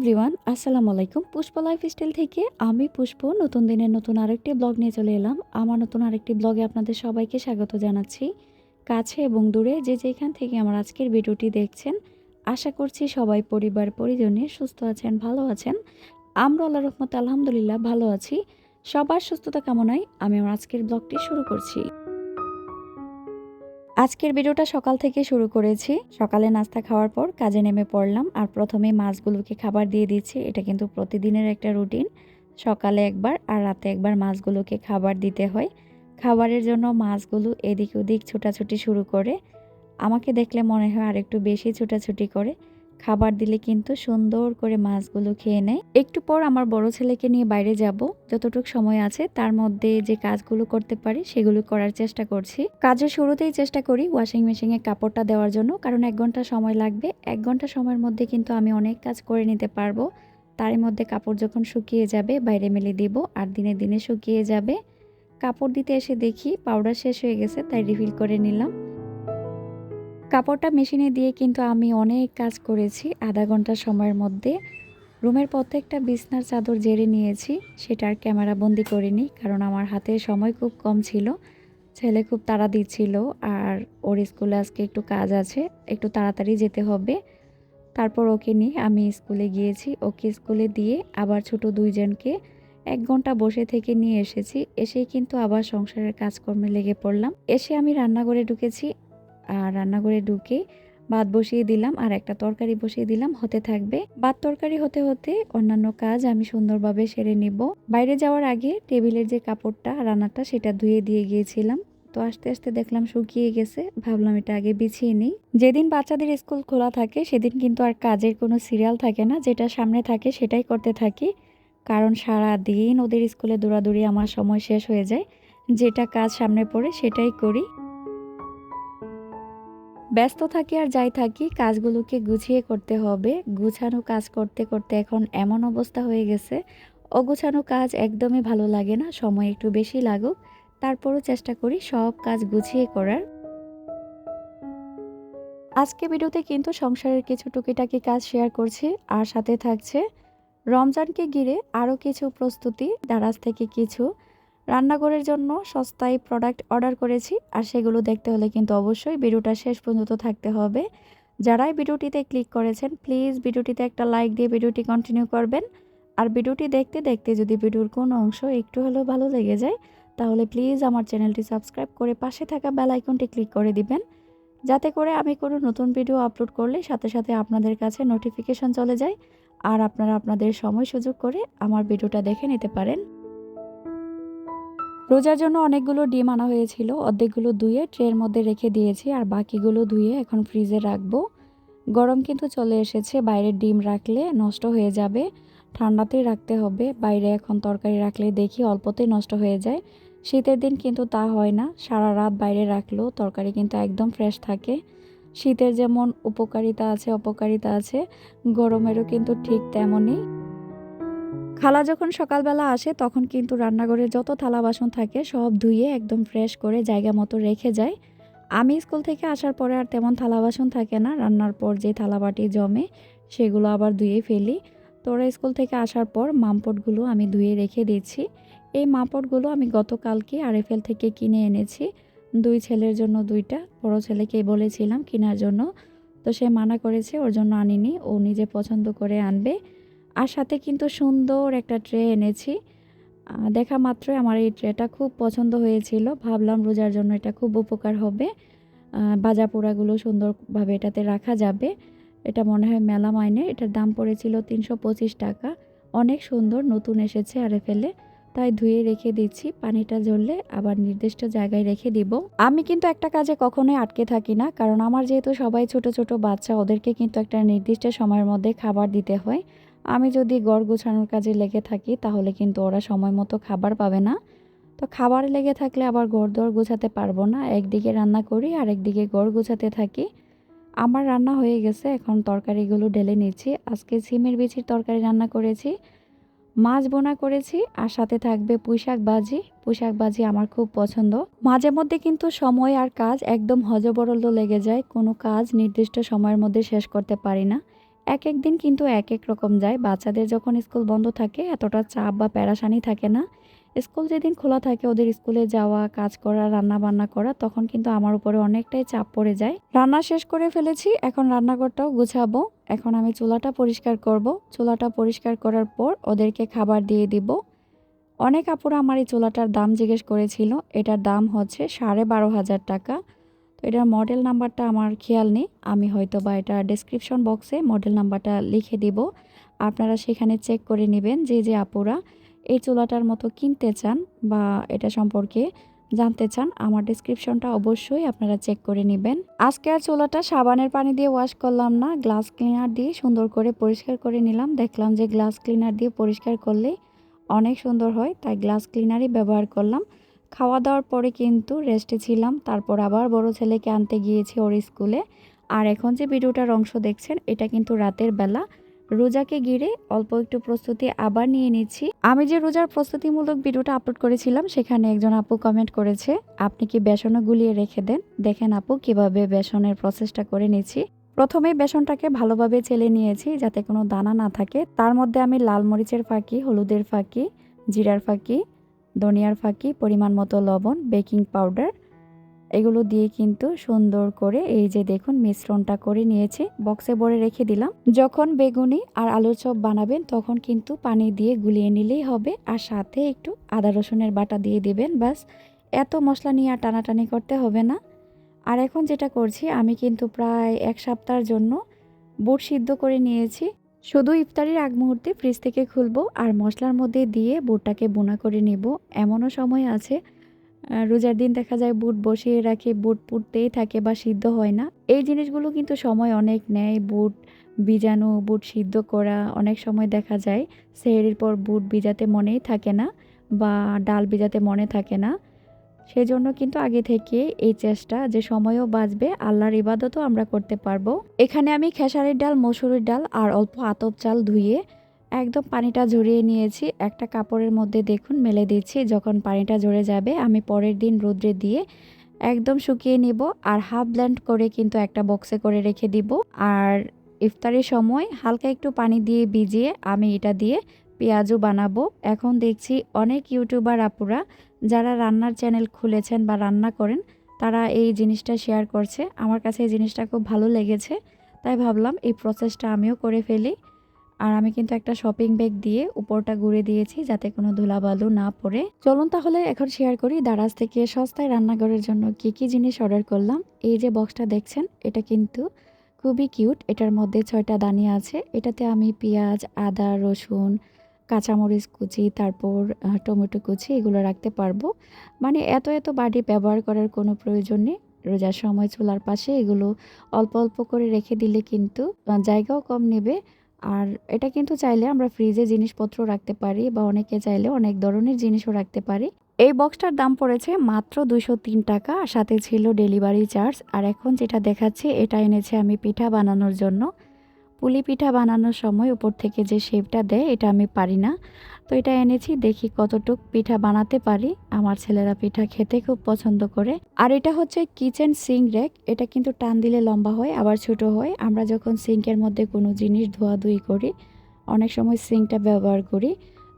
Everyone, আসসালামু আলাইকুম। পুষ্প life style থেকে আমি পুষ্প, নতুন দিনের নতুন আরেকটি ব্লগ নিয়ে চলে এলাম। আমার নতুন আরেকটি ব্লগে আপনাদের সবাইকে স্বাগত জানাচ্ছি। কাছে এবং দূরে যে যেখান থেকে আমার আজকের ভিডিওটি দেখছেন, আশা করছি সবাই পরিবার, পরিজনে সুস্থ আছেন, ভালো আছেন। আমরা আল্লাহ রহমত আলহামদুলিল্লাহ ভালো আছি। সবার সুস্থতা কামনায় আমি আমার আজকের ব্লগটি শুরু করছি। আজকের ভিডিওটা সকাল থেকে শুরু করেছি। সকালে নাস্তা খাওয়ার পর কাজে নেমে পড়লাম আর প্রথমে মাছগুলোকে খাবার দিয়ে দিচ্ছি। এটা কিন্তু প্রতিদিনের একটা রুটিন। সকালে একবার আর রাতে একবার মাছগুলোকে খাবার দিতে হয়। খাবারের জন্য মাছগুলো এদিক ওদিক ছোটাছুটি শুরু করে। আমাকে দেখলে মনে হয় আর একটু বেশি ছোটাছুটি করে। খাবার দিলে কিন্তু সুন্দর করে মাছগুলো খেয়ে নেয়। একটু পর আমার বড় ছেলেকে নিয়ে বাইরে যাব। যতটুকু সময় আছে তার মধ্যে যে কাজগুলো করতে পারি সেগুলো করার চেষ্টা করছি। কাজের শুরুতেই চেষ্টা করি ওয়াশিং মেশিনে কাপড়টা দেওয়ার জন্য, কারণ এক ঘণ্টা সময় লাগবে। এক ঘণ্টা সময়ের মধ্যে কিন্তু আমি অনেক কাজ করে নিতে পারব। তার মধ্যে কাপড় যখন শুকিয়ে যাবে বাইরে মেলে দিব, আর দিনে দিনে শুকিয়ে যাবে। কাপড় দিতে এসে দেখি পাউডার শেষ হয়ে গেছে, তাই রিফিল করে নিলাম। কাপড়টা মেশিনে দিয়ে কিন্তু আমি অনেক কাজ করেছি আধা ঘণ্টা সময়ের মধ্যে। রুমের প্রত্যেকটা বিছনার চাদর জেরে নিয়েছি সেটার ক্যামেরা বন্দি করিনি কারণ আমার হাতে সময় খুব কম ছিল। ছেলে খুব তাড়া দিচ্ছিল আর ওর স্কুলে আজকে একটু কাজ আছে, একটু তাড়াতাড়ি যেতে হবে। তারপর ওকে নিয়ে আমি স্কুলে গিয়েছি, ওকে স্কুলে দিয়ে আবার ছোট দুইজনকে এক ঘণ্টা বসে থেকে নিয়ে এসেছি। এসেই কিন্তু আবার সংসারের কাজকর্মে লেগে পড়লাম। এসে আমি রান্নাঘরে ঢুকেছি আর রান্নাঘরে ঢুকে ভাত বসিয়ে দিলাম আর একটা তরকারি বসিয়ে দিলাম। হতে থাকবে ভাত তরকারি হতে হতে অন্যান্য কাজ আমি সুন্দরভাবে সেরে নিব। বাইরে যাওয়ার আগে টেবিলের যে কাপড়টা, রান্নাটা সেটা ধুয়ে দিয়ে গিয়েছিলাম। তো আস্তে আস্তে দেখলাম শুকিয়ে গেছে, ভাবলাম এটা আগে বিছিয়ে নিই। যেদিন বাচ্চাদের স্কুল খোলা থাকে, সেদিন কিন্তু আর কাজের কোনো সিরিয়াল থাকে না। যেটা সামনে থাকে সেটাই করতে থাকি। কারণ সারা দিন ওদের স্কুলে দৌড়াদৌড়ি আমার সময় শেষ হয়ে যায়। যেটা কাজ সামনে পড়ে সেটাই করি। ব্যস্ত থাকি আর যাই থাকি, কাজগুলোকে গুছিয়ে করতে হবে। গুছানো কাজ করতে করতে এখন এমন অবস্থা হয়ে গেছে, অগুছানো কাজ একদমই ভালো লাগে না, সময় একটু বেশি লাগুক। তারপরও চেষ্টা করি সব কাজ গুছিয়ে করার। আজকে ভিডিওতে কিন্তু সংসারের কিছু টুকিটাকি কাজ শেয়ার করছি, আর সাথে থাকছে রমজানকে ঘিরে আরও কিছু প্রস্তুতি, দারাজ থেকে কিছু। রান্নাঘরের জন্য সস্তায় প্রোডাক্ট অর্ডার করেছি, আর সেগুলো দেখতে হলে কিন্তু অবশ্যই ভিডিওটা শেষ পর্যন্ত থাকতে হবে। যারাই ভিডিওটিতে ক্লিক করেছেন প্লিজ ভিডিওটিতে একটা লাইক দিয়ে ভিডিওটি কন্টিনিউ করবেন। আর ভিডিওটি দেখতে দেখতে যদি ভিডিওর কোনো অংশ একটু হলেও ভালো লেগে যায়, তাহলে প্লিজ আমার চ্যানেলটি সাবস্ক্রাইব করে পাশে থাকা বেল আইকনটি ক্লিক করে দিবেন। যাতে করে আমি কোনো নতুন ভিডিও আপলোড করলে সাথে সাথে আপনাদের কাছে নোটিফিকেশন চলে যায়, আর আপনারা আপনাদের সময় সুযোগ করে আমার ভিডিওটা দেখে নিতে পারেন। রোজার জন্য অনেকগুলো ডিম আনা হয়েছিল। অর্ধেকগুলো ধুয়ে ট্রের মধ্যে রেখে দিয়েছি আর বাকিগুলো ধুয়ে এখন ফ্রিজে রাখব। গরম কিন্তু চলে এসেছে, বাইরের ডিম রাখলে নষ্ট হয়ে যাবে। ঠান্ডাতেই রাখতে হবে, বাইরে এখন তরকারি রাখলে দেখি অল্পতেই নষ্ট হয়ে যায়। শীতের দিন কিন্তু তা হয় না, সারা রাত বাইরে রাখলেও তরকারি কিন্তু একদম ফ্রেশ থাকে। শীতের যেমন উপকারিতা আছে, অপকারিতা আছে, গরমেরও কিন্তু ঠিক তেমনই। খালা যখন সকালবেলা আসে, তখন কিন্তু রান্নাঘরে যত থালা বাসন থাকে, সব ধুয়ে একদম ফ্রেশ করে জায়গা মতো রেখে যায়। আমি স্কুল থেকে আসার পরে আর তেমন থালা বাসন থাকে না। রান্নার পর যে থালাবাটি জমে, সেগুলো আবার ধুয়ে ফেলি। তোরা স্কুল থেকে আসার পর মামপটগুলো আমি ধুয়ে রেখে দিচ্ছি এই মামপটগুলো আমি গতকালকে আরএফএল থেকে কিনে এনেছি। দুই ছেলের জন্য দুইটা, বড় ছেলেকে বলেছিলাম কেনার জন্য। তো সে মানা করেছে, ওর জন্য আনিনি। ও নিজে পছন্দ করে আনবে। আর সাথে কিন্তু সুন্দর একটা ট্রে এনেছি। দেখা মাত্রই আমার এই ট্রেটা খুব পছন্দ হয়েছিল। ভাবলাম রোজার জন্য এটা খুব উপকার হবে। বাজা পোড়াগুলো সুন্দরভাবে এটাতে রাখা যাবে। এটা মনে হয় মেলা মাইনে এটার দাম পড়েছিল তিনশো পঁচিশ টাকা। অনেক সুন্দর, নতুন এসেছে আরে ফেলে। তাই ধুয়ে রেখে দিচ্ছি। পানিটা ঝরলে আবার নির্দিষ্ট জায়গায় রেখে দিব। আমি কিন্তু একটা কাজে কখনোই আটকে থাকি না। কারণ আমার যেহেতু সবাই ছোট ছোট বাচ্চা, ওদেরকে কিন্তু একটা নির্দিষ্ট সময়ের মধ্যে খাবার দিতে হয়। আমি যদি গড় গোছানোর কাজে লেগে থাকি, তাহলে কিন্তু ওরা সময় মতো খাবার পাবে না। তো খাবার লেগে থাকলে আবার গড় দর গোছাতে পারব না। একদিকে রান্না করি আর একদিকে গড় গোছাতে থাকি। আমার রান্না হয়ে গেছে, এখন তরকারিগুলো ঢেলে নিচ্ছি। আজকে সিমের বিচির তরকারি রান্না করেছি, মাছ বোনা করেছি, আর সাথে থাকবে পুঁইশাক বাজি পুঁইশাক বাজি আমার খুব পছন্দ। মাঝে মধ্যে কিন্তু সময় আর কাজ একদম হজবরল লেগে যায়। কোনো কাজ নির্দিষ্ট সময়ের মধ্যে শেষ করতে পারি না। এক এক দিন কিন্তু এক এক রকম যায়। বাচ্চাদের যখন স্কুল বন্ধ থাকে, এতটা চাপ বা প্যারাসানি থাকে না। স্কুল যেদিন খোলা থাকে, ওদের স্কুলে যাওয়া, কাজ করা রান্না বান্না করা, তখন কিন্তু আমার উপরে অনেকটাই চাপ পড়ে যায়। রান্না শেষ করে ফেলেছি, এখন রান্নাঘরটাও গুছাবো। এখন আমি চুলাটা পরিষ্কার করব। চুলাটা পরিষ্কার করার পর ওদেরকে খাবার দিয়ে দিব। অনেক আপুরা আমার এই চুলাটার দাম জিজ্ঞেস করেছিল। এটার দাম হচ্ছে সাড়ে বারো হাজার টাকা। তো এটার মডেল নাম্বারটা আমার খেয়াল নেই। আমি হয়তো বা এটা ডেসক্রিপশন বক্সে মডেল নাম্বারটা লিখে দিব। আপনারা সেখানে চেক করে নেবেন যে যে আপুরা এই চুলাটার মতো কিনতে চান বা এটা সম্পর্কে জানতে চান, আমার ডিসক্রিপশনটা অবশ্যই আপনারা চেক করে নেবেন। আজকে আর চুলাটা সাবানের পানি দিয়ে ওয়াশ করলাম না গ্লাস ক্লিনার দিয়ে সুন্দর করে পরিষ্কার করে নিলাম। দেখলাম যে গ্লাস ক্লিনার দিয়ে পরিষ্কার করলে অনেক সুন্দর হয়, তাই গ্লাস ক্লিনারই ব্যবহার করলাম। খাওয়া দাওয়ার পরে কিন্তু রেস্টে ছিলাম, তারপর আবার বড় ছেলেকে আনতে গিয়েছি ওর স্কুলে। আর এখন যে ভিডিওটার অংশ দেখছেন, এটা কিন্তু রাতের বেলা। রোজাকে ঘিরে অল্প একটু প্রস্তুতি আবার নিয়ে নিচ্ছি। আমি যে রোজার প্রস্তুতিমূলক ভিডিওটা আপলোড করেছিলাম, সেখানে একজন আপু কমেন্ট করেছে, আপনি কি বেসনও গুলিয়ে রেখে দেন? দেখেন আপু, কীভাবে বেসনের প্রসেসটা করে নিচ্ছি। প্রথমে বেসনটাকে ভালোভাবে চেলে নিয়েছি, যাতে কোনো দানা না থাকে। তার মধ্যে আমি লাল মরিচের ফাঁকি, হলুদের ফাঁকি, জিরার ফাঁকি ধনিয়ার ফাঁকি, পরিমাণ মতো লবণ, বেকিং পাউডার, এগুলো দিয়ে কিন্তু সুন্দর করে এই যে দেখুন মিশ্রণটা করে নিয়েছি, বক্সে ভরে রেখে দিলাম। যখন বেগুনি আর আলুর চপ বানাবেন তখন কিন্তু পানি দিয়ে গুলিয়ে নিলেই হবে আর সাথে একটু আদা রসুনের বাটা দিয়ে দিবেন বাস এত মশলা নিয়ে আর টানাটানি করতে হবে না। আর এখন যেটা করছি, আমি কিন্তু প্রায় এক সপ্তাহের জন্য বুট সিদ্ধ করে নিয়েছি। শুধু ইফতারির আগ মুহূর্তে ফ্রিজ থেকে খুলবো আর মশলার মধ্যে দিয়ে বুটটাকে বোনা করে নেব। এমনও সময় আছে রোজার দিন দেখা যায় বুট বসিয়ে রাখে, বুট পুড়তেই থাকে বা সিদ্ধ হয় না। এই জিনিসগুলো কিন্তু সময় অনেক নেয়, বুট বীজাণু বুট সিদ্ধ করা, অনেক সময় দেখা যায়, সেহেরির পর বুট ভিজাতে মনেই থাকে না বা ডাল ভিজাতে মনে থাকে না। সেজন্য কিন্তু আগে থেকে এই চেষ্টা যে সময়ও বাঁচবে, আল্লাহর ইবাদতও আমরা করতে পারব। এখানে আমি খেসারির ডাল, মসুরির ডাল আর অল্প আতপ চাল ধুয়ে একদম পানিটা ঝরিয়ে নিয়েছি। একটা কাপড়ের মধ্যে দেখুন, মেলে দিচ্ছি। যখন পানিটা ঝরে যাবে, আমি পরের দিন রোদ্রে দিয়ে একদম শুকিয়ে নিব আর হাফ ব্ল্যান্ড করে কিন্তু একটা বক্সে করে রেখে দিব। আর ইফতারের সময় হালকা একটু পানি দিয়ে ভিজিয়ে আমি এটা দিয়ে পেঁয়াজও বানাবো। এখন দেখছি অনেক ইউটিউবার আপুরা যারা রান্নার চ্যানেল খুলেছেন বা রান্না করেন, তারা এই জিনিসটা শেয়ার করছে। আমার কাছে এই জিনিসটা খুব ভালো লেগেছে, তাই ভাবলাম এই প্রসেসটা আমিও করে ফেলি। আর আমি কিন্তু একটা শপিং ব্যাগ দিয়ে উপরটা ঘুরে দিয়েছি যাতে কোনো ধুলাবালু না পড়ে। চলুন তাহলে এখন শেয়ার করি দারাজ থেকে সস্তায় রান্নাঘরের জন্য কি কি জিনিস অর্ডার করলাম। এই যে বক্সটা দেখছেন, এটা কিন্তু খুবই কিউট এটার মধ্যে ছয়টা দানি আছে। এটাতে আমি পেঁয়াজ, আদা, রসুন কাঁচামরিচ কুচি, তারপর টমেটো কুচি এগুলো রাখতে পারব। মানে এত এত বাড়ি ব্যবহার করার কোনো প্রয়োজন নেই। রোজার সময় চুলার পাশে এগুলো অল্প অল্প করে রেখে দিলে কিন্তু জায়গাও কম নেবে। আর এটা কিন্তু চাইলে আমরা ফ্রিজে জিনিসপত্র রাখতে পারি বা অনেকে চাইলে অনেক ধরনের জিনিসও রাখতে পারি। এই বক্সটার দাম পড়েছে মাত্র দুশো তিন টাকা সাথে ছিল ডেলিভারি চার্জ। আর এখন যেটা দেখাচ্ছে, এটা এনেছে আমি পিঠা বানানোর জন্য। পুলি পিঠা বানানোর সময় উপর থেকে যে শেপটা দেয়, এটা আমি পারি না। তো এটা এনেছি, দেখি কতটুক পিঠা বানাতে পারি। আমার ছেলেরা পিঠা খেতে খুব পছন্দ করে। আর এটা হচ্ছে কিচেন সিঙ্ক র্যাক এটা কিন্তু টান দিলে লম্বা হয়, আবার ছোট হয়। আমরা যখন সিঙ্কের মধ্যে কোনো জিনিস ধোয়াধুয়ি করি, অনেক সময় সিঙ্কটা ব্যবহার করি।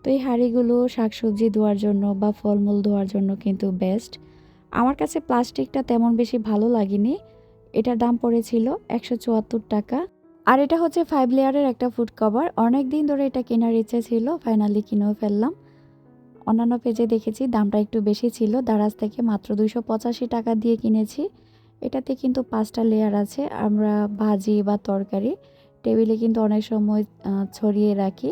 তো এই হাঁড়িগুলো শাকসবজি ধোয়ার জন্য বা ফলমূল ধোয়ার জন্য কিন্তু বেস্ট আমার কাছে প্লাস্টিকটা তেমন বেশি ভালো লাগেনি। এটার দাম পড়েছিল একশো চুয়াত্তর টাকা। আর এটা হচ্ছে ফাইভ লেয়ারের একটা ফুড কভার অনেক দিন ধরে এটা কেনার ইচ্ছে ছিল ফাইনালি কিনেও ফেললাম। অন্যান্য পেজে দেখেছি, দামটা একটু বেশি ছিল। দারাজ থেকে মাত্র দুইশো পঁচাশি টাকা দিয়ে কিনেছি। এটাতে কিন্তু পাঁচটা লেয়ার আছে। আমরা ভাজি বা তরকারি টেবিলে কিন্তু অনেক সময় ছড়িয়ে রাখি।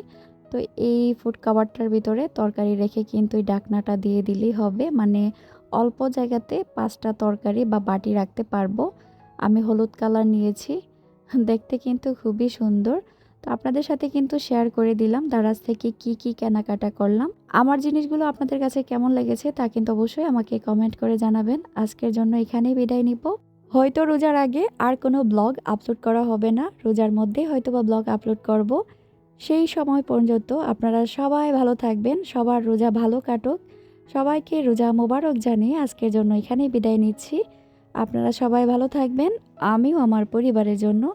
তো এই ফুড কাভারটার ভিতরে তরকারি রেখে কিন্তু এই ডাকনাটা দিয়ে দিলেই হবে। মানে অল্প জায়গাতে পাঁচটা তরকারি বা বাটি রাখতে পারব। আমি হলুদ কালার নিয়েছি। দেখতে কিন্তু খুবই সুন্দর। তো আপনাদের সাথে কিন্তু শেয়ার করে দিলাম দারাজ থেকে কি কি কেনাকাটা করলাম। আমার জিনিসগুলো আপনাদের কাছে কেমন লেগেছে তা কিন্তু অবশ্যই আমাকে কমেন্ট করে জানাবেন। আজকের জন্য এখানেই বিদায় নিব। হয়তো রোজার আগে আর কোনো ব্লগ আপলোড করা হবে না। রোজার মধ্যে হয়তো বা ব্লগ আপলোড করব। সেই সময় পর্যন্ত আপনারা সবাই ভালো থাকবেন, সবার রোজা ভালো কাটুক। সবাইকে রোজা মোবারক জানিয়ে আজকের জন্য এখানেই বিদায় নিচ্ছি। আপনারা সবাই ভালো থাকবেন, আমিও আমার পরিবারের জন্য